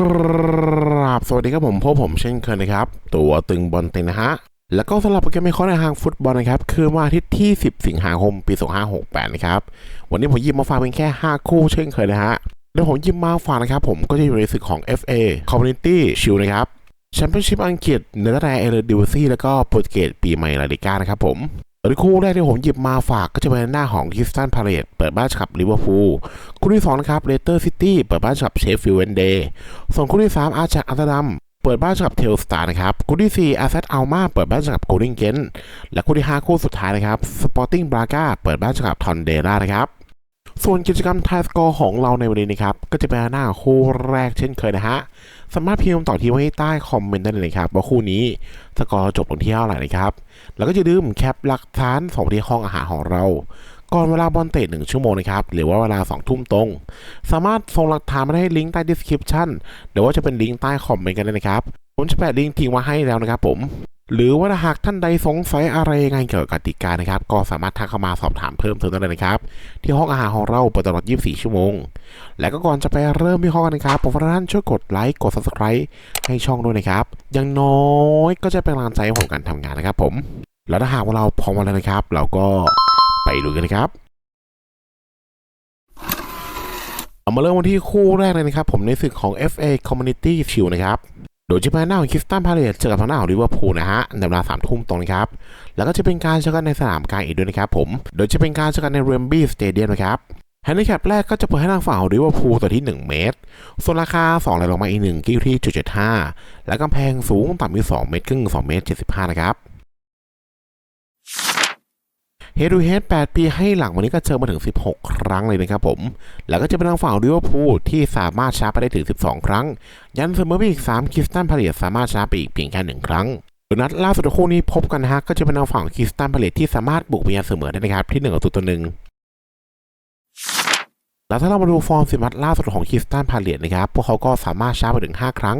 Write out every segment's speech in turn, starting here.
ครับสวัสดีครับผมพบผมเช่นเคยนะครับ ตัวตึงบอลเต็งนะฮะ แล้วก็สำหรับโปรแกรมไม่ข้อในทางฟุตบอลนะครับ คือวันอาทิตย์ที่ 10 สิงหาคม ปี 2568 นะครับ วันนี้ผมหยิบมาฝากเพียงแค่ 5 คู่เช่นเคยนะฮะเดี๋ยวผมหยิบมาฝากนะครับ ผมก็จะอยู่ในศึกของ FA Community Shield นะครับแชมเปี้ยนชิพอังกฤษเนเธอร์แลนด์เอเรดิวซี่แล้วก็โปรตุเกสปีใหม่ลาลิก้านะครับผม โดยคู่แรกที่ผมหยิบมาฝากก็จะเป็นหน้าของคิสตันพาเลตเปิดบ้านกับลิเวอร์พูลคู่ที่สองนะครับเลสเตอร์ซิตี้เปิดบ้านกับเชฟฟิลด์เวนเดย์ส่วนคู่ที่ 3 อาจากอัลตดัมเปิดบ้านกับเทลสตาร์นะครับคู่ที่4อาเซตอัลมาเปิดบ้านกับโกลเด้นเกนและคู่ที่ 5 คู่สุดท้ายนะครับสปอร์ติ้งบราก้าเปิดบ้านกับทอนเดล่านะครับ ส่วนกิจกรรมทายสกอร์ของเราในวันนี้นะครับ ก็จะเป็นหน้าคู่แรกเช่นเคยนะฮะ สามารถพิมพ์ต่อที่ไว้ใต้คอมเมนต์ได้เลยครับ ว่าคู่นี้สกอร์จบลงที่เท่าไหร่นะครับ แล้วก็จะลืมแคปหลักฐานส่งที่ห้องอาหารของเรา ก่อนเวลาบอลเตะหนึ่งชั่วโมงนะครับ หรือว่าเวลา2ทุ่มตรง สามารถส่งหลักฐานมาได้ลิงก์ใต้ description หรือว่าจะเป็นลิงก์ใต้คอมเมนต์กันเลยนะครับ ผมจะแปะลิงก์ทิ้งไว้ให้แล้วนะครับผม หรือว่าหากท่านใดสงสัยอะไรยังไงเกี่ยวกับกติกานะครับ ก็สามารถทักเข้ามาสอบถามเพิ่มเติมได้เลยนะครับ ที่ห้องอาหารของเราเปิดตลอด 24 ชั่วโมง และก็ก่อนจะไปเริ่มที่ห้องกันนะครับผมฝากท่านช่วยกดไลค์กด subscribe ให้ช่องด้วยนะครับอย่างน้อยก็จะเป็นกำลังใจให้ผมการทำงานนะครับผม แล้วถ้าหากว่าเราพร้อมแล้วนะครับ เราก็ไปลุยกันนะครับเอามาเริ่มวันที่คู่แรกเลยนะครับ ผมในศึกของ FA Community Shield นะครับ โดยจะเป็นหน้าของคิสตันพาเลตเจอกับทางหน้าของลิเวอร์พูลนะฮะในเวลาสามทุ่มตรงนะครับ แล้วก็จะเป็นการเจอกันในสนามกลางอีกด้วยนะครับผม โดยจะเป็นการเจอกันในเรมบี้สเตเดียมนะครับแฮนดิแคปแรกก็จะเปิดให้ทางฝั่งของลิเวอร์พูลตัวที่ 1 เมตร ส่วนราคา2ไหลลงมาอีก1กิวที่จุดเจ็ดห้าและกำแพงสูงต่ำอยู่2เมตรครึ่ง2เมตร75นะครับ เฮดูเฮด8 ปีให้หลังวันนี้ก็เจอมาถึง 16 ครั้งเลยนะครับผม แล้วก็จะเป็นทางฝั่งลิเวอร์พูลที่สามารถชาร์จไปได้ถึง 12 ครั้ง ยันเสมอไปอีก 3 คิสตันพาเลตสามารถชาร์จไปอีกเพียงแค่ 1 ครั้งนัดล่าสุดคู่นี้พบกันฮะก็จะเป็นทางฝั่งคิสตันพาเลตที่สามารถบุกไปยันเสมอได้นะครับที่1ต่อตัวหนึ่งแล้วถ้าเรามาดูฟอร์มสิบนัดล่าสุดของคิสตันพาเลตนะครับพวกเขาก็สามารถชาร์จไปถึง 5 ครั้ง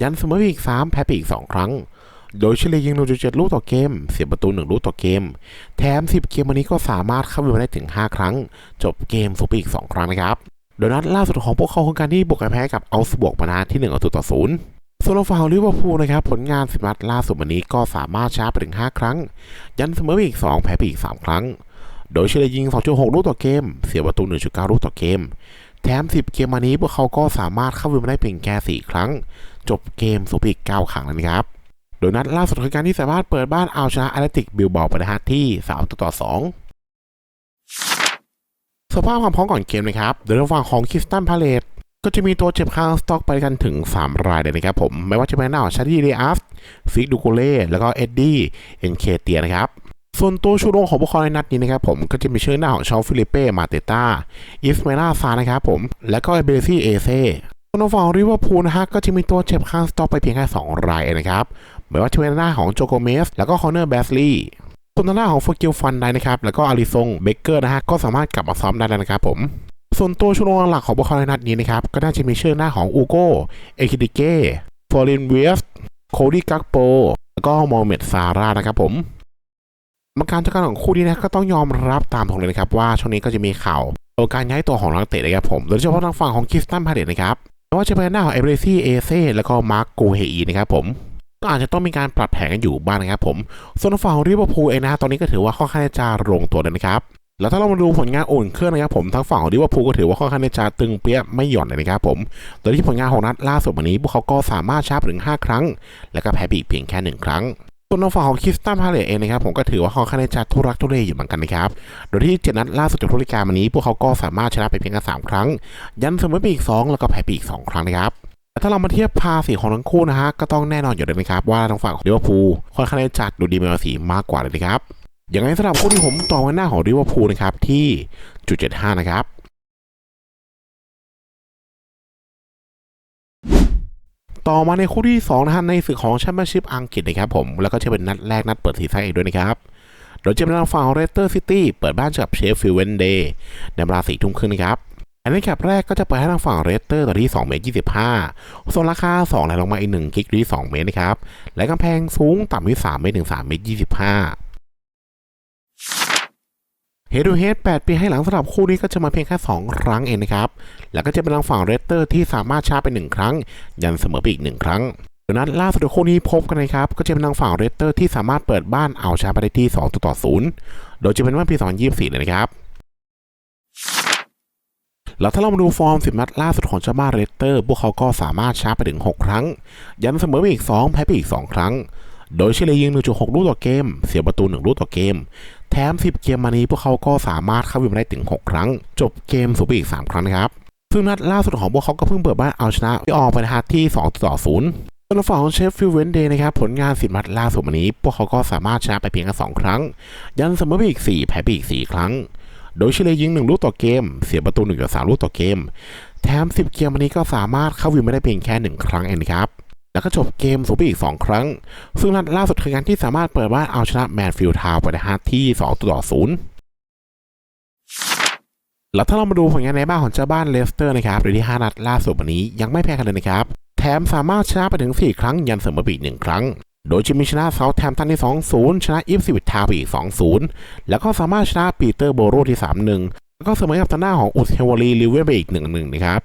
ยันเสมอไปอีก 3 แพ้ไปอีก 2 ครั้ง โดยเฉลี่ยยิง 1.7 ลูกต่อเกม เสียประตู 1 ลูกต่อเกม แถม 10 เกมวันนี้ก็สามารถเข้าไปได้ถึง 5 ครั้ง จบเกมสูบไปอีก 2 ครั้งนะครับ โดยนัดล่าสุดของพวกเขาคือการที่บุกแพ้กับอัลสบวกมานะที่1เอาต่อศูนย์ส่วนเราฝั่งลิเวอร์พูลนะครับ ผลงานสิบนัดล่าสุดวันนี้ก็สามารถชาร์จไปถึง 5 ครั้ง ยันเสมอไปอีก 2 แพ้ไปอีก 3 ครั้ง โดยเฉลี่ยยิง 2.6 ลูกต่อเกม เสียประตู 1.9 ลูกต่อเกม แถม 10 เกมมานี้พวกเขาก็สามารถเข้าไปได้เพียงแค่4ครั้ง จบเกมสูบไปอีก 9 ครั้งแล้วนะครับ ยนัดล่าสุดคือการที่สามารถเปิดบ้านเอาชนะแอตเลติกบิลบาไปได้ฮะที่3ต่อ2สภาพความพร้อมก่อนเกมนะครับโดยทางฝั่งของคิสตันพาเลตก็จะมีตัวเจ็บข้างสต็อกไปกันถึง 3 รายเลยนะครับผม ไม่ว่าจะเป็นหน้าของชาดี้เรอัฟฟิกดูโกเล่แล้วก็เอ็ดดี้เอ็นเคเตียนะครับส่วนตัวชูโรงของพวกเขาในนัดนี้นะครับผมก็จะมีชื่อหน้าของชอลฟิลิเป้มาเตต้าอิสเมล่าซานะครับผม และก็เบลซี่เอเซ่ส่วนฝั่งริเวอร์พูลนะฮะก็จะมีตัวเจ็บข้างสต็อกไปเพียงแค่2รายนะครับ ไม่ว่าจะเป็นหน้าของโจโกเมสแล้วก็คอนเนอร์แบสลีย์ส่วนหน้าของฟกิลฟันได้นะครับ แล้วก็อาริซงเบเกอร์นะฮะก็สามารถกลับมาซ้อมได้แล้วนะครับผมส่วนตัวชุดหลักของพวกเขาในนัดนี้นะครับ ก็น่าจะมีชื่อหน้าของอูโกเอคิดิเก้ฟอรินเวียสโคดี้กักโปแล้วก็โมเมดซาร่านะครับผมมาการจัดการของคู่นี้นะก็ต้องยอมรับตามตรงเลยนะครับ ว่าช่วงนี้ก็จะมีข่าวโอกการย้ายตัวของนักเตะนะครับผมโดยเฉพาะทางฝั่งของคิสตันพาเดตนะครับไม่ว่าจะเป็นหน้าของเอเบรซี่เอเซ่แล้วก็มาร์กโกเฮีนะครับผม ก็อาจจะต้องมีการปรับแผนกันอยู่บ้างนะครับผมส่วนฝั่งของลิเวอร์พูลเองนะตอนนี้ก็ถือว่าค่อนข้างจะลงตัวเลยนะครับแล้วถ้าเรามาดูผลงานอุ่นเครื่องนะครับผมทั้งฝั่งของลิเวอร์พูลก็ถือว่าค่อนข้างจะตึงเปี้ยไม่หย่อนเลยนะครับผมโดยที่ผลงานของนัดล่าสุดวันนี้พวกเขาก็สามารถชาร์จถึง 5 ครั้ง แล้วก็แพ้ไปอีกเพียงแค่ 1 ครั้งส่วนฝั่งของคิสตันพาเลตเองนะครับผมก็ถือว่าค่อนข้างจะทุรักทุเลอยู่เหมือนกันนะครับโดยที่เจ็ดนัดล่าสุดจากทุริการวันนี้ พวกเขาก็สามารถชนะไปเพียงแค่สามครั้ง ยันเสมอไปอีก 2 แล้วก็แพ้ไปอีก 2 ครั้งนะครับ แต่ถ้าเรามาเทียบภาษีของทั้งคู่นะฮะก็ต้องแน่นอนอยู่เลยนะครับว่าทางฝั่งของลิเวอร์พูลค่อนข้างจะจัดดูดีมีภาษีมากกว่าเลยนะครับอย่างไรสำหรับคู่ที่ผมต่อไว้หน้าของลิเวอร์พูลนะครับที่จุดเจ็ดห้านะครับต่อมาในคู่ที่2นะฮะในศึกของแชมเปี้ยนชิพอังกฤษนะครับผม แล้วก็จะเป็นนัดแรกนัดเปิดซีซั่นอีกด้วยนะครับโดยจะเป็นทางฝั่งของเรสเตอร์ซิตี้เปิดบ้านเจอกับเชฟฟิลด์เวนเดย์ในเวลาสี่ทุ่มครึ่งนะครับ อันนี้แคปแรกก็จะเปิดให้ทางฝั่งเรสเตอร์ต่อที่2เมตร25ส่วนราคา2ไหลลงมาอีก1กิกที่2เมตรนะครับ และกำแพงสูงต่ำที่3เมตรถึง3เมตร25เฮดูเฮด8ปีให้หลังสำหรับคู่นี้ก็จะมาเพียงแค่ 2 ครั้งเองนะครับ แล้วก็จะเป็นทางฝั่งเรสเตอร์ที่สามารถชาร์จไป 1 ครั้ง ยันเสมอไปอีก 1 ครั้งดังนั้นล่าสุดคู่นี้พบกันนะครับ ก็จะเป็นทางฝั่งเรสเตอร์ที่สามารถเปิดบ้านเอาชาร์จไปได้ที่2ต่อ0โดยจะเป็นว่าปี2024เลยนะครับ แล้วถ้าเรามาดูฟอร์ม 10 นัดล่าสุดของเจ้าบ้านเรสเตอร์ พวกเขาก็สามารถชาร์จไปถึง 6 ครั้ง ยันเสมอไปอีก 2 แพ้ไปอีก 2 ครั้ง โดยเฉลี่ยยิง 1.6 ลูกต่อเกม เสียประตู 1 ลูกต่อเกม แถม 10 เกมมานี้พวกเขาก็สามารถเข้าวินมาได้ถึง 6 ครั้ง จบเกมสูงไปอีก 3 ครั้งนะครับ ซึ่งนัดล่าสุดของพวกเขาก็เพิ่งเปิดบ้านเอาชนะที่ออกไปนะฮะที่2ต่อ0ส่วนฝั่งของเชฟฟิลเวนเดย์นะครับผลงาน10นัดล่าสุดวันนี้ พวกเขาก็สามารถชนะไปเพียงแค่2ครั้ง ยันเสมอไปอีก 4 แพ้ไปอีก 4 ครั้ง โดยเฉลยยิง 1 ลูกต่อเกม เสียประตู1ต่อ3ลูกต่อเกม แถม 10 เกมวันนี้ก็สามารถเข้าวินมาได้เพียงแค่ 1 ครั้งเองครับ แล้วก็จบเกมสูงอีก 2 ครั้ง ซึ่งนัดล่าสุดคือการที่สามารถเปิดบ้านเอาชนะแมนฟิลด์ทาวไปนะฮะที่2ต่อ0แล้วถ้าเรามาดูผลงานในบ้านของเจ้าบ้านเลสเตอร์นะครับโดยที่ 5 นัดล่าสุดวันนี้ยังไม่แพ้กันเลยนะครับ แถมสามารถชนะไปถึง 4 ครั้งยันเสมอไปอีก1ครั้ง โดยจะมีชนะเซาท์แทมตันที่ 2-0 ชนะอีฟซิวิทาวน์ไปอีก 2-0 แล้วก็สามารถชนะปีเตอร์โบโรที่ 3-1แล้วก็เสมอกับทางหน้าของอุสเทวอรีลิเวนไปอีก1-1นะครับ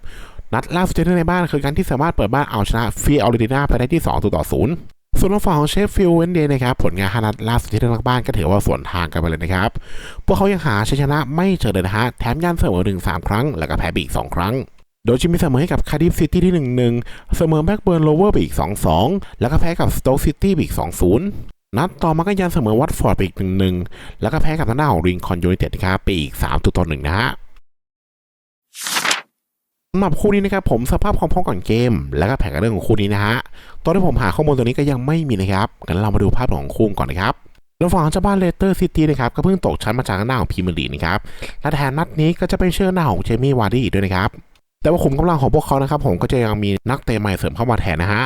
นัดล่าสุดที่เล่นในบ้านคือการที่สามารถเปิดบ้านเอาชนะฟีออริตินาไปได้ที่2ต่อ0ส่วนทางฝั่งของเชฟฟิลด์เวนเดย์นะครับ ผลงานฮานัดล่าสุดที่เล่นในบ้านก็ถือว่าสวนทางกันไปเลยนะครับ พวกเขายังหาชัยชนะไม่เจอเลยนะฮะ แถมยันเสมอถึง3ครั้ง แล้วก็แพ้ไปอีก 2 ครั้ง โดยจะมีเสมอให้กับคาร์ดิฟซิตี้ที่1-1 เสมอแบ็กเบิร์นโลเวอร์ไปอีก 2-2 แล้วก็แพ้กับสโต๊กซิตี้ไปอีก 2-0 นัดต่อมาก็ยันเสมอวัตฟอร์ดไปอีก 1-1 แล้วก็แพ้กับทางด้านของริงคอนยูไนเต็ดครับไปอีก3ตัวต่อ1นะฮะสำหรับคู่นี้นะครับผมสภาพความพร้อมก่อนเกม แล้วก็แผนการเรื่องของคู่นี้นะฮะตอนที่ผมหาข้อมูลตัวนี้ก็ยังไม่มีนะครับงั้นเรามาดูภาพของคู่ก่อนนะครับแล้วฝั่งของเจ้าบ้านเลสเตอร์ซิตี้นะครับก็เพิ่งตกชั้นมาจากหน้าของพรีเมียร์ลีกนะครับและแทนนัดนี้ก็จะเป็นเชื่อหน้าของเจมี่วาร์ดี้ด้วยนะครับ แต่ว่าขุมกำลังของพวกเขานะครับผมก็จะยังมีนักเตะใหม่เสริมเข้ามาแทนนะฮะ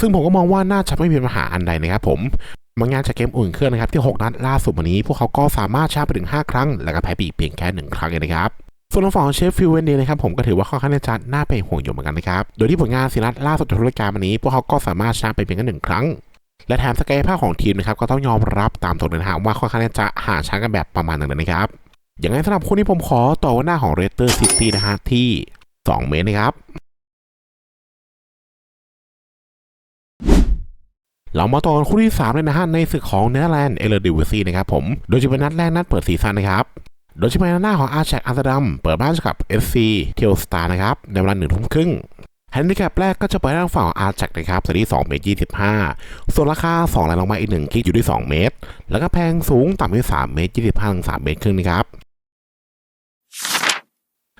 ซึ่งผมก็มองว่าน่าจะไม่มีปัญหาอันใดนะครับผมบางงานจากเกมอุ่นเครื่องนะครับที่ 6 นัดล่าสุดวันนี้ พวกเขาก็สามารถชาร์จไปถึง 5 ครั้ง แล้วก็แพ้ไปอีกเพียงแค่1ครั้งเองนะครับส่วนทางฝั่งเชฟฟิลด์เวนเดย์นะครับผมก็ถือว่าค่อนข้างจะน่าเป็นห่วงอยู่เหมือนกันนะครับ โดยที่ผลงานสีนัดล่าสุดในรายการวันนี้ พวกเขาก็สามารถชนะไปเพียงแค่หนึ่งครั้ง และแถมศักยภาพของทีมนะครับก็ต้องยอมรับตามตรงเลยนะฮะว่าค่อนข้างจะหาช้ากันแบบประมาณหนึ่งเลยนะครับอย่างไรสำหรับคู่นี้ผมขอต่อว่าหน้าของเรสเตอร์ซิตี้นะฮะที่ 2 เมตรนะครับ เรามาต่อกันคู่ที่3เลยนะฮะในศึกของเนเธอร์แลนด์เอเลอร์ดิวิซีนะครับผม โดยจะเป็นนัดแรกนัดเปิดซีซั่นนะครับโดยจะเป็นหน้าของอาร์แชกอัลตดัมเปิดบ้านกับ FC เทลสตาร์นะครับ ในเวลาหนึ่งทุ่มครึ่งแฮนดิแคปแรกก็จะไปทางฝั่งอาร์แชกนะครับสที่2เมตร25 ส่วนราคา2รายลงมาอีก1คลิกอยู่ที่ 2 เมตร แล้วก็แพงสูงต่ำที่3เมตร25ถึง3เมตรครึ่งนะครับ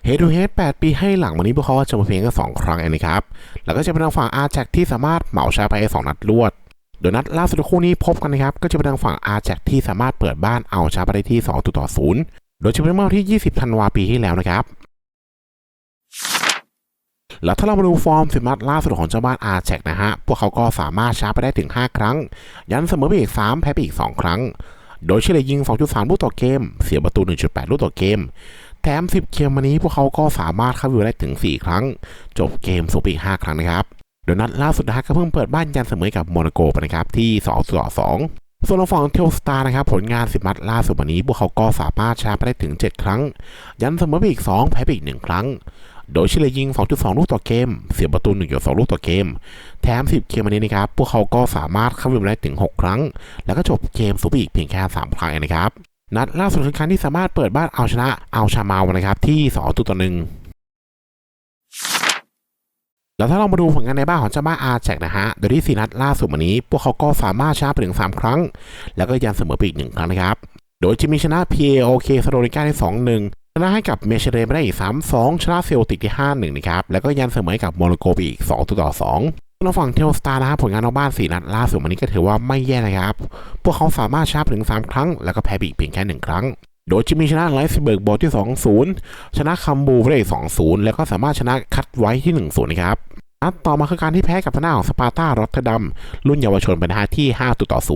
เฮดูเฮด8ปีให้หลังวันนี้พวกเขาจะมาเพียงแค่2ครั้งเองนะครับ แล้วก็จะเป็นทางฝั่งอาร์แจ็คที่สามารถเหมาชาไปได้2นัดรวด โดยนัดล่าสุดคู่นี้พบกันนะครับ ก็จะเป็นทางฝั่งอาร์แจ็คที่สามารถเปิดบ้านเอาชาไปได้ที่2ต่อ0โดยจะเป็นเมื่อที่ 20 ธันวาปีที่แล้วนะครับ แล้วถ้าเรามาดูฟอร์มสิบนัดล่าสุดของเจ้าบ้านอาร์แจ็คนะฮะ พวกเขาก็สามารถชาร์จไปได้ถึง 5 ครั้ง ยันเสมอไปอีก 3 แพ้ไปอีก 2 ครั้ง โดยเฉลี่ยยิง 2.3 ลูกต่อเกม เสียประตู 1.8 ลูกต่อเกม แถม 10 เกมวันนี้พวกเขาก็สามารถเข้าวิวได้ถึง 4 ครั้ง จบเกมสูงไปอีก 5 ครั้งนะครับ โดยนัดล่าสุดนะฮะก็เพิ่งเปิดบ้านยันเสมอกับโมนาโกไปนะครับที่2ต่อ2ส่วนฝั่งเทลสตาร์นะครับผลงาน10นัดล่าสุดวันนี้ พวกเขาก็สามารถชนะไปได้ถึง 7 ครั้ง ยันเสมอไปอีก 2 แพ้ไปอีก 1 ครั้ง โดยเฉลี่ยยิง 2.2 ลูกต่อเกม เสียประตู1.2 ลูกต่อเกม แถม 10 เกมวันนี้นะครับ พวกเขาก็สามารถเข้าวิวได้ถึง 6 ครั้ง แล้วก็จบเกมสูงไปอีกเพียงแค่ 3 ครั้งเองนะครับ นัดล่าสุดคือครั้งที่สามารถเปิดบ้านเอาชนะเอาชามาวนะครับที่2ตัวต่อหนึ่งแล้วถ้าเรามาดูผลงานในบ้านของเจ้าบ้านอาร์แจกนะฮะ โดยที่สี่นัดล่าสุดวันนี้ พวกเขาก็สามารถชนะไปถึง 3 ครั้ง แล้วก็ยันเสมอไปอีก1ครั้งนะครับ โดยจะมีชนะ PAOK สโลนิก้าได้2 1ชนะให้กับเมเชเรไปได้อีก3-2ชนะเซลติกที่5-1นะครับ แล้วก็ยันเสมอให้กับโมร็อกโกไปอีก2ตัวต่อสอง 2ส่วนฝั่งเทลสตาร์นะครับผลงานนอกบ้าน 4 นัดล่าสุดวันนี้ก็ถือว่าไม่แย่นะครับ พวกเขาสามารถชนะถึง 3 ครั้ง แล้วก็แพ้ไปอีกเพียงแค่ 1 ครั้ง โดยจะมีชนะไลฟ์เบิร์กบอลที่ 2-0 ชนะคัมบูไปได้อีก2-0 แล้วก็สามารถชนะคัดไว้ที่ 1-0 นะครับนัดต่อมาคือการที่แพ้กับทางหน้าของสปาร์ตารอตเทอร์ดัมรุ่นเยาวชนเป็นหาที่5ตัวต่อ0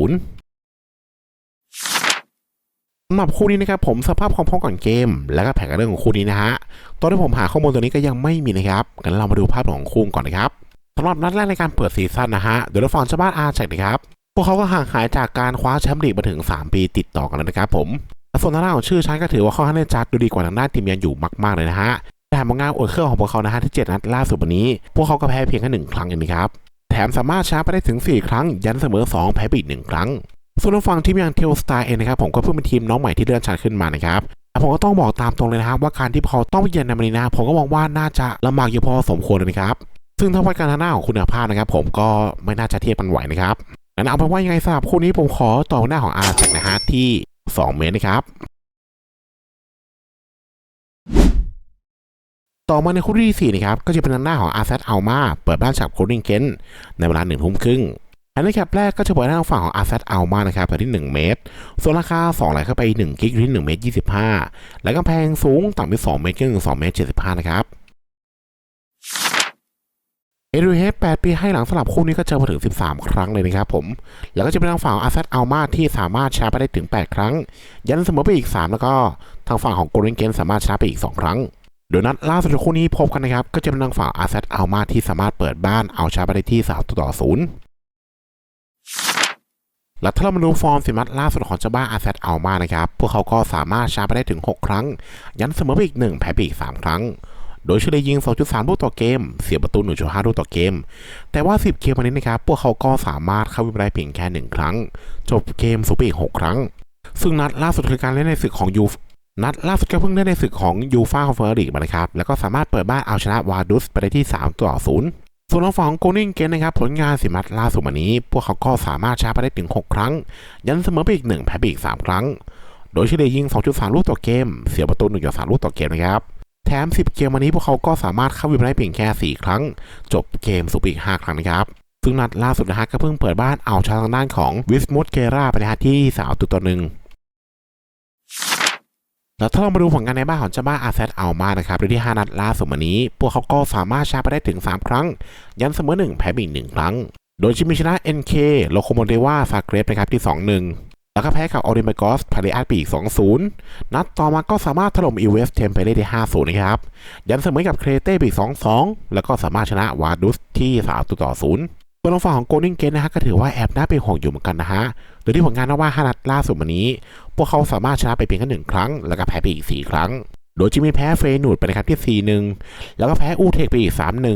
สำหรับคู่นี้นะครับผมสภาพความพร้อมก่อนเกม แล้วก็แผนการเรื่องของคู่นี้นะฮะตอนที่ผมหาข้อมูลตัวนี้ก็ยังไม่มีนะครับงั้นเรามาดูภาพของคู่ก่อนนะครับ สำหรับนัดแรกในการเปิดซีซั่นนะฮะโดยทางฝั่งเจ้าบ้านอาร์แจ็คนะครับพวกเขาก็ห่างหายจากการคว้าแชมป์ลีกมาถึง 3 ปีติดต่อกันแล้วนะครับผมและส่วนทางด้านของชื่อชั้นก็ถือว่าค่อนข้างจะดูดีกว่าทางด้านทีมยันอยู่มาก ๆ เลยนะฮะแต่ผลงานอวดเครื่องของพวกเขานะฮะที่ 7 นัดล่าสุดวันนี้ พวกเขาก็แพ้เพียงแค่หนึ่งครั้งเองนะครับแถมสามารถชนะไปได้ถึง 4 ครั้ง ยันเสมอ 2 แพ้ไปอีกหนึ่งครั้ง ส่วนทางฝั่งทีมอย่างเทลสตาร์เองนะครับผมก็เพิ่งเป็นทีมน้องใหม่ที่เลื่อนชั้นขึ้นมานะครับแต่ผมก็ต้องบอกตามตรงเลยนะครับว่าการที่เขาต้องไปเยือนนมารีนาผมก็มองว่าน่าจะลำบากอยู่พอสมควรเลยนะครับ ซึ่งถ้าวัดการทางหน้าของคุณภาพนะครับ ผมก็ไม่น่าจะเทียบกันไหวนะครับงั้นเอาเป็นว่ายังไงสำหรับคู่นี้ผมขอต่อหน้าของอาร์แจ็นะฮะที่ 2 เมตรนะครับต่อมาในคู่ที่4นะครับก็จะเป็นทางหน้าของอาร์เซตอัลมาเปิดบ้านฉาบโคดิงเกนในเวลาหนึ่งทุ่มครึ่งอันนี้แคปแรกก็จะเปิดทางฝั่งของอาร์เซตอัลมานะครับไปที่ 1 เมตรส่วนราคา2ไหลเข้าไป 1 กิกที่1เมตร 25 และกำแพงสูงต่ำไป2เมตรครึ่ง2เมตร 75 นะครับ เอรูเฮด8ปีให้หลังสลับคู่นี้ก็เจอมาถึง 13 ครั้งเลยนะครับผม แล้วก็จะเป็นทางฝั่งอาเซตอัลมาที่สามารถชาร์จไปได้ถึง 8 ครั้ง ยันเสมอไปอีก 3 แล้วก็ทางฝั่งของโกลเด้นเกนสามารถชาร์จไปอีก 2 ครั้ง โดยนัดล่าสุดคู่นี้พบกันนะครับ ก็จะเป็นทางฝั่งอาเซตอัลมาที่สามารถเปิดบ้านเอาชาร์จไปได้ที่3ต่อ0และถ้าเรามาดูฟอร์มสิมัดล่าสุดของเจ้าบ้าอาเซตอัลมานะครับ พวกเขาก็สามารถชาร์จไปได้ถึง 6 ครั้ง ยันเสมอไปอีก 1 แพ้ไปอีก 3 ครั้ง โดยเฉลี่ยยิง 2.3 ลูกต่อเกม เสียประตู 1.5 ลูกต่อเกม แต่ว่า 10 เกมวันนี้นะครับ พวกเขาก็สามารถเข้าวิบได้เพียงแค่ 1 ครั้ง จบเกมสูงไปอีก 6 ครั้ง ซึ่งนัดล่าสุดคือการเล่นในศึกของยูนัดล่าสุดก็เพิ่งเล่นในศึกของยูฟ่าคอนเฟอเรนซ์ลีกมานะครับ แล้วก็สามารถเปิดบ้านเอาชนะวาดุสไปได้ที่ 3 ต่อ 0ส่วนทางฝั่งของโกนิงเกนนะครับผลงานสิมัดล่าสุดวันนี้ พวกเขาก็สามารถชนะไปได้ถึง 6 ครั้ง ยันเสมอไปอีก 1 แพ้ไปอีก 3 ครั้ง โดยเฉลี่ยยิง 2.3 ลูกต่อเกม เสียประตู1.3ลูกต่อเกมนะครับ แถม 10 เกมวันนี้พวกเขาก็สามารถเข้าวินได้เพียงแค่ 4 ครั้ง จบเกมสุปอีก5ครั้งนะครับซึ่งนัดล่าสุดนะฮะก็เพิ่งเปิดบ้านเอาชนะทางด้านของวิสมุตเกราไปนะฮะที่3ตัวต่อหนึ่งแล้วถ้าเรามาดูผลงานในบ้านของเจ้าบ้าอาเซตเอามานะครับโดยที่ 5 นัดล่าสุดวันนี้ พวกเขาก็สามารถชนะไปได้ถึง 3 ครั้ง ยันเสมอ 1 แพ้ไปอีก1ครั้ง โดยชิมิชนะ NK โลโคโมเดวาซาเกรฟนะครับที่ 2-1 แล้วก็แพ้กับออริเมกอสพาริอัสไปอีก 2-0 นัดต่อมาก็สามารถถล่มอีเวสเทมไปได้ที่5-0 นะครับ ยันเสมอกับเครเต้ไปอีก 2-2 แล้วก็สามารถชนะวาดุสที่3ต่อ0ส่วนทางฝั่งของโกลเด้นเกตนะฮะก็ถือว่าแอบน่าเป็นห่วงอยู่เหมือนกันนะฮะ โดยที่ผลงานนว่า5นัดล่าสุดวันนี้ พวกเขาสามารถชนะไปเพียงแค่หนึ่งครั้ง แล้วก็แพ้ไปอีก 4 ครั้ง โดยจะมีแพ้เฟรนูดไปนะครับที่ 4-1 แล้วก็แพ้อูเทคไปอีก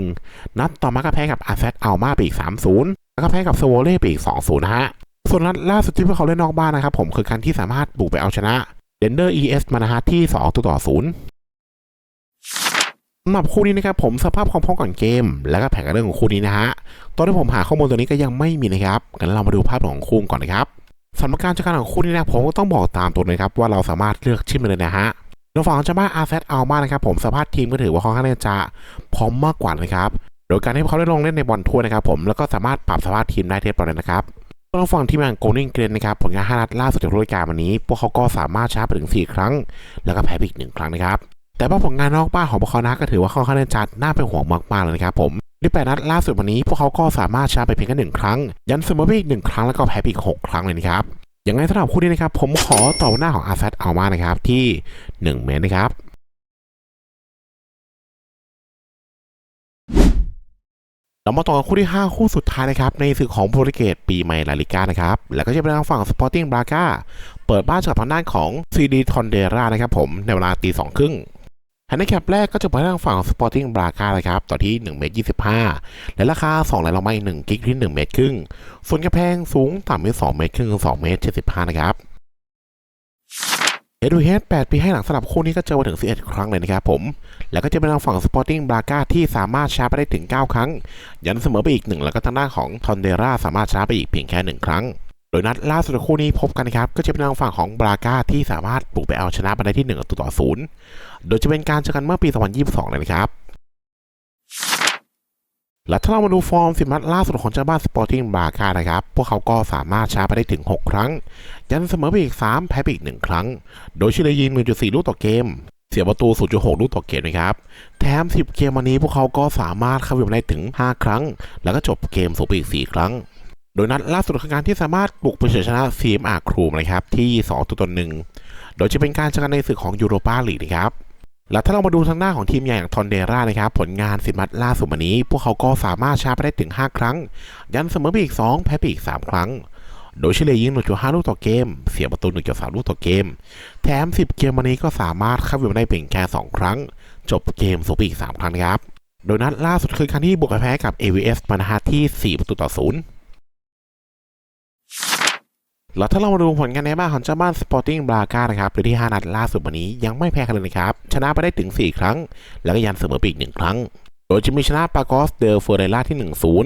3-1 นัดต่อมาก็แพ้กับอาเซตอัลมาไปอีก 3-0 แล้วก็แพ้กับสโวเล่ไปอีก 2-0นะฮะ ส่วนนัดล่าสุดที่พวกเขาเล่นนอกบ้านนะครับผมคือการที่สามารถบุกไปเอาชนะเดนเดอร์ ES มานะฮะที่2ต่อ0สำหรับคู่นี้นะครับผมสภาพความพร้อมก่อนเกม แล้วก็แผนการเรื่องของคู่นี้นะฮะตอนที่ผมหาข้อมูลตัวนี้ก็ยังไม่มีนะครับงั้นเรามาดูภาพของคู่ก่อนนะครับสำหรับการจัดการของคู่นี้นะผมก็ต้องบอกตามตัวเลยครับว่าเราสามารถเลือกชิมได้เลยนะฮะในฝั่งของเจ้าบ้านอาร์เซตอัลมานะครับผมสภาพทีมก็ถือว่าค่อนข้างจะพร้อมมากกว่านะครับโดยการที่เขาได้ลงเล่นในบอลทัวร์นะครับผมแล้วก็สามารถปรับสภาพทีมได้เทียบร้อเลยนะครับ ทางฝั่งทีมงานโกลเด้นเกรนนะครับผลงาน5นัดล่าสุดจากฤดูกาลวันนี้ พวกเขาก็สามารถชนะไปถึง 4 ครั้ง แล้วก็แพ้ไปอีกหนึ่งครั้งนะครับ แต่ว่าผลงานนอกบ้านของพวกเขานะก็ถือว่าค่อนข้างจะน่าเป็นห่วงมากๆเลยนะครับผมในแปดนัดล่าสุดวันนี้พวกเขาก็สามารถชนะไปเพียงแค่หนึ่งครั้ง ยันเสมอไปอีกหนึ่งครั้งแล้วก็แพ้ไปอีกหกครั้งเลยนะครับอย่างไรสำหรับคู่นี้นะครับผมขอต่อหน้าของอาร์เซตอัลมานะครับที่ 1 เมตรนะครับ เรามาต่อกันคู่ที่ 5 คู่สุดท้ายนะครับ ในศึกของโปรตุเกสปีใหม่ลาลิก้านะครับ แล้วก็จะเป็นทางฝั่งสปอร์ติ้งบราก้าเปิดบ้านจากทางด้านของซีดีทอนเดรานะครับผม ในเวลาตีสองครึ่งฮันในแคปแรกก็จะไปทางฝั่งสปอร์ติ้งบราก้านะครับ ต่อที่1เมตร25 และราคา2ไหลลงมาอีก1กิกที่ 1 เมตรครึ่งส่วนกระแพงสูงต่ำที่2เมตรครึ่ง2เมตร75นะครับ เอดูเฮด8ปีให้หลังสลับคู่นี้ก็เจอมาถึง 11 ครั้งเลยนะครับผม แล้วก็จะเป็นทางฝั่งสปอร์ติ้งบราก้าที่สามารถชาร์จไปได้ถึง 9 ครั้ง ยันเสมอไปอีก 1 แล้วก็ทางด้านของทอนเดราสามารถชาร์จไปอีกเพียงแค่ 1 ครั้ง โดยนัดล่าสุดคู่นี้พบกันนะครับ ก็จะเป็นทางฝั่งของบราก้าที่สามารถปลุกไปเอาชนะไปได้ที่1ต่อต่อ0โดยจะเป็นการเจอกันเมื่อปี 2022 เลยนะครับ และถ้าเรามาดูฟอร์มสิบนัดล่าสุดของเจ้าบ้านสปอร์ติ้งบราก้านะครับ พวกเขาก็สามารถชาไปได้ถึง 6 ครั้ง ยันเสมอไปอีก 3 แพ้ไปอีก 1 ครั้ง โดยเฉลี่ยยิง 1.4 ลูกต่อเกม เสียประตู 0.6 ลูกต่อเกมนะครับ แถม 10 เกมวันนี้พวกเขาก็สามารถเข้าวินได้ถึง 5 ครั้ง แล้วก็จบเกมสูงไปอีก 4 ครั้ง โดยนัดล่าสุดคือการที่สามารถบุกไปเฉยชนะซีมอาร์ครูมนะครับที่2ตัวตนหนึ่งโดยจะเป็นการเจอกันในศึกของยูโรปาลีกนะครับ แล้วถ้าเรามาดูทางหน้าของทีมใหญ่อย่างทอนเดรานะครับ ผลงานสิบนัดล่าสุดวันนี้ พวกเขาก็สามารถชาร์จไปได้ถึง 5 ครั้ง ยันเสมอไปอีก 2 แพ้ไปอีก 3 ครั้ง โดยเฉลี่ยยิง1.5 ลูกต่อเกม เสียประตู 1.3 ลูกต่อเกม แถม 10 เกมวันนี้ก็สามารถเข้าวิวได้เพียงแค่ 2 ครั้ง จบเกมสูบอีก 3 ครั้งนะครับ โดยนัดล่าสุดคือครั้งที่บุกไปแพ้กับ AVS มานะฮะที่ 4 ประตูต่อ 0 แล้วถ้าเรามาดูผลงานในบ้านของเจ้าบ้าน Sporting Braga นะครับโดยที่ 5 นัดล่าสุดวันนี้ยังไม่แพ้กันเลยนะครับ ชนะไปได้ถึง 4 ครั้ง แล้วก็ยันเสมอไปอีก 1 ครั้ง โดยจะมีชนะปากอสเดลเฟอร์เรล่าที่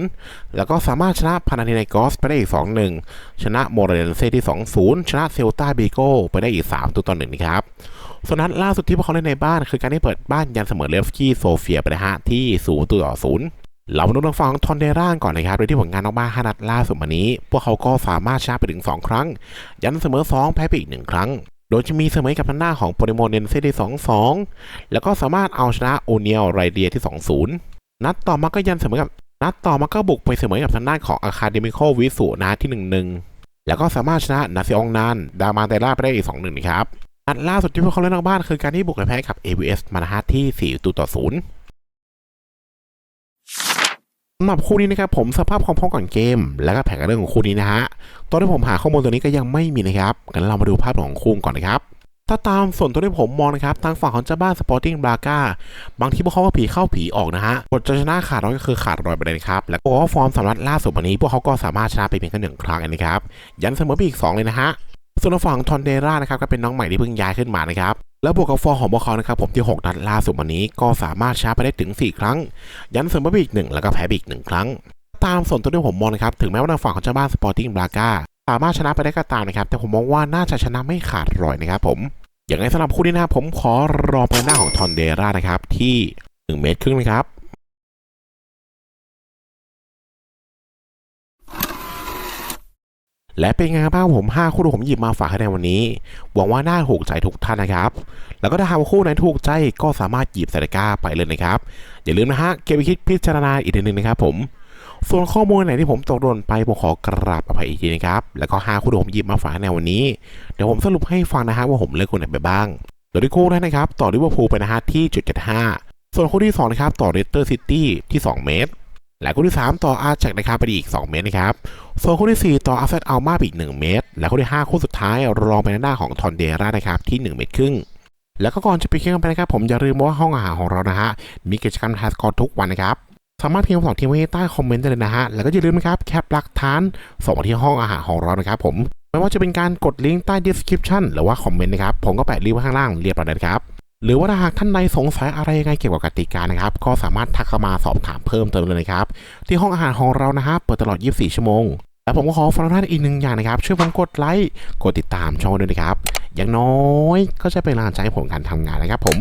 1-0 แล้วก็สามารถชนะพานาธินกอสไปได้อีก 2-1 ชนะโมเรนเซที่ 2-0 ชนะเซลตาเบโกไปได้อีก 3ตัวต่อ1นะครับส่วนนัดล่าสุดที่พวกเขาเล่นในบ้าน คือการที่เปิดบ้านยันเสมอเลฟสกี้โซเฟียไปนะฮะที่ 0 ตัวต่อ 0 เรามาดูทางฝั่งของทอนเดร่าก่อนนะครับโดยที่ผลงานนอกบ้าน5นัดล่าสุดวันนี้ พวกเขาก็สามารถชนะไปถึง 2 ครั้ง ยันเสมอ 2 แพ้ไปอีก 1 ครั้ง โดยจะมีเสมอกับทางหน้าของโปรโมเนนเซที่2-2 แล้วก็สามารถเอาชนะโอเนียลไรเดียที่ 2-0 นัดต่อมาก็ยันเสมอกับนัดต่อมาก็บุกไปเสมอกับทางด้านของอาคาเดมิคอวิสุนะที่ 1-1 แล้วก็สามารถชนะนาซิองนานดามาเตล่าไปได้อีก2-1นะครับนัดล่าสุดที่พวกเขาเล่นนอกบ้านคือการที่บุกไปแพ้กับ ABS มานะฮะที่4ตัวต่อ0 สำหรับคู่นี้นะครับผมสภาพความพร้อมก่อนเกม แล้วก็แผนการเรื่องของคู่นี้นะฮะตอนที่ผมหาข้อมูลตัวนี้ก็ยังไม่มีนะครับงั้นเรามาดูภาพของคู่ก่อนนะครับถ้าตามส่วนตัวที่ผมมองนะครับทางฝั่งของเจ้าบ้าน Sporting Braga บางทีพวกเขาก็ผีเข้าผีออกนะฮะบทจะชนะขาดร้อยก็คือขาดรอยไปเลยครับ แล้วก็ฟอร์มสำรับล่าสุดวันนี้ พวกเขาก็สามารถชนะไปเพียงแค่หนึ่งครั้งเองนะครับ ยันเสมอไปอีก 2 เลยนะฮะ ส่วนฝั่งทอนเดรานะครับก็เป็นน้องใหม่ที่เพิ่งย้ายขึ้นมานะครับแล้วบวกกับฟอร์ของพวกเขานะครับผมที่ 6 นัดล่าสุดวันนี้ก็สามารถชนะไปได้ถึง 4 ครั้ง ยันเสมอไปอีกหนึ่งแล้วก็แพ้ไปอีกหนึ่งครั้ง ตามส่วนตัวที่ผมมองนะครับถึงแม้ว่าทางฝั่งของเจ้าบ้าน Sporting Braga สามารถชนะไปได้ก็ตามนะครับแต่ผมมองว่าน่าจะชนะไม่ขาดรอยนะครับผมอย่างไรสำหรับคู่นี้นะครับผมขอรอไปหน้าของทอนเดรานะครับที่ 1 เมตรครึ่งนะครับ และเป็นไงบ้างผม 5 คู่ที่ผมหยิบมาฝากให้ในวันนี้ หวังว่าน่าถูกใจทุกท่านนะครับ แล้วก็ถ้าหากว่าคู่ไหนถูกใจก็สามารถหยิบใส่ตะกร้าไปเลยนะครับ อย่าลืมนะฮะเก็บไปคิดพิจารณาอีกทีหนึ่งนะครับผม ส่วนข้อมูลไหนที่ผมตกหล่นไปผมขอกราบอภัยอีกทีนะครับ แล้วก็ 5 คู่ที่ผมหยิบมาฝากในวันนี้ เดี๋ยวผมสรุปให้ฟังนะฮะว่าผมเลือกคนไหนไปบ้าง โดยที่คู่แรกนะครับ ต่อลิเวอร์พูลไปนะฮะที่จุด75ส่วนคู่ที่2นะครับต่อเรสเตอร์ซิตี้ที่ 2 เมตร และคู่ที่ 3 ต่ออาร์แจ็คนะครับไปอีก 2 เมตรนะครับส่วนคู่ที่ 4 ต่ออาร์เซตอัลมาไปอีก 1 เมตร และคู่ที่ 5 คู่สุดท้ายรองไปในหน้าของทอนเดรานะครับที่ 1 เมตรครึ่งแล้วก็ก่อนจะไปเคียงไปนะครับผมอย่าลืมว่าห้องอาหารของเรานะฮะมีกิจกรรมทายสกอร์ทุกวันนะครับสามารถพิมพ์สองทีมไว้ใต้คอมเมนต์ได้เลยนะฮะแล้วก็อย่าลืมนะครับแคปหลักฐานส่งมาที่ห้องอาหารของเรานะครับผมไม่ว่าจะเป็นการกดลิงก์ใต้ description หรือว่าคอมเมนต์นะครับผมก็แปะลิงก์ไว้ข้างล่างเรียบร้อยแล้วนะครับ หรือว่าหากท่านใดสงสัยอะไรยังไงเกี่ยวกับกติกานะครับ ก็สามารถทักเข้ามาสอบถามเพิ่มเติมเลยนะครับ ที่ห้องอาหารของเรานะฮะเปิดตลอด 24 ชั่วโมง และผมก็ขอฝากท่านอีกหนึ่งอย่างนะครับ ช่วยผมกดไลค์กดติดตามช่องด้วยนะครับ อย่างน้อยก็จะเป็นกำลังใจให้ผมการทำงานนะครับ ผม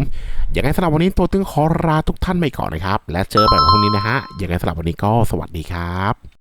อย่างไรสำหรับวันนี้ตัวตึงขอลาทุกท่านไปก่อนนะครับ และเจอกันใหม่วันพรุ่งนี้นะฮะอย่างไรสำหรับวันนี้ก็สวัสดีครับ